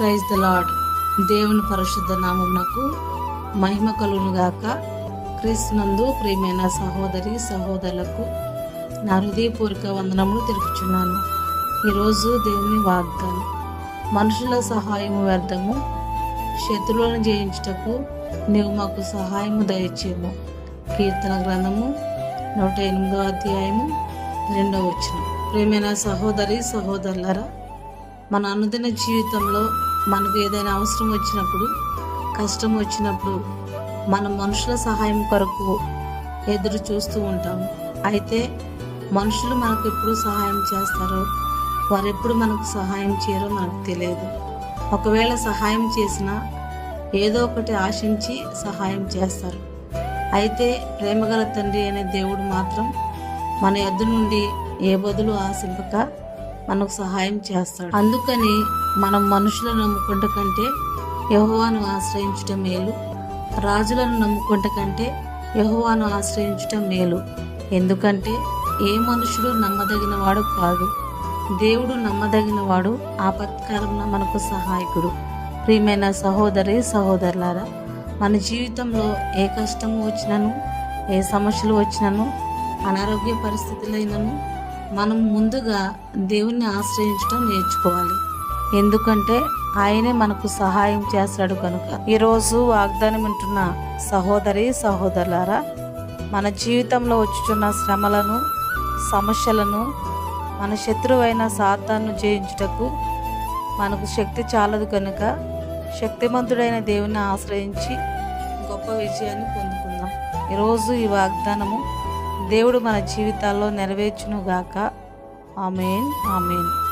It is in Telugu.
ప్రైజ్ ద లాడ్ దేవుని పరిశుద్ధ నామమునకు మహిమ కలుగును గాక. క్రీస్తునందు ప్రియమైన సహోదరి సహోదరులకు నా హృదయపూర్వక వందనములు తెలుపుచున్నాను. ఈరోజు దేవుని వాగ్దానం. మనుషుల సహాయము వ్యర్థము శత్రువులను జయించుటకు నీవు మాకు సహాయము దయచేము కీర్తన గ్రంథము నూట ఎనిమిదో అధ్యాయము రెండవ వచ్చిన ప్రేమైన సహోదరి సహోదరులరా మన అనుదిన జీవితంలో మనకు ఏదైనా అవసరం వచ్చినప్పుడు కష్టం వచ్చినప్పుడు మనం మనుషుల సహాయం కొరకు ఎదురు చూస్తూ ఉంటాము. అయితే మనుషులు మనకు ఎప్పుడు సహాయం చేస్తారో వారు ఎప్పుడు మనకు సహాయం చేయరో మనకు తెలియదు. ఒకవేళ సహాయం చేసినా ఏదో ఒకటి ఆశించి సహాయం చేస్తారు. అయితే ప్రేమగల తండ్రి అనే దేవుడు మాత్రం మన ఎద్దు నుండి ఏ బదులు ఆశింపక మనకు సహాయం చేస్తాడు. అందుకని మనం మనుషులను నమ్ముకుంట కంటే యహోవాను ఆశ్రయించటం మేలు. రాజులను నమ్ముకుంట కంటే యహోవాను ఆశ్రయించటం మేలు. ఎందుకంటే ఏ మనుషుడు నమ్మదగిన వాడు కాదు దేవుడు నమ్మదగినవాడు ఆపత్కాలంలో మనకు సహాయకుడు. ప్రియమైన సహోదరి సహోదరులారా మన జీవితంలో ఏ కష్టము వచ్చినను ఏ సమస్యలు వచ్చినను అనారోగ్య పరిస్థితులైనను మనం ముందుగా దేవుణ్ణి ఆశ్రయించడం నేర్చుకోవాలి. ఎందుకంటే ఆయనే మనకు సహాయం చేస్తాడు కనుక. ఈరోజు వాగ్దానం వింటున్న సహోదరి సహోదరులారా మన జీవితంలో వచ్చుచున్న శ్రమలను సమస్యలను మన శత్రువైన సాతాను జయించుటకు మనకు శక్తి చాలదు కనుక శక్తిమంతుడైన దేవుని ఆశ్రయించి గొప్ప విజయాన్ని పొందుకుందాం. ఈరోజు ఈ వాగ్దానము దేవుడు మన జీవితాల్లో నెరవేర్చునుగాక. Amen amen.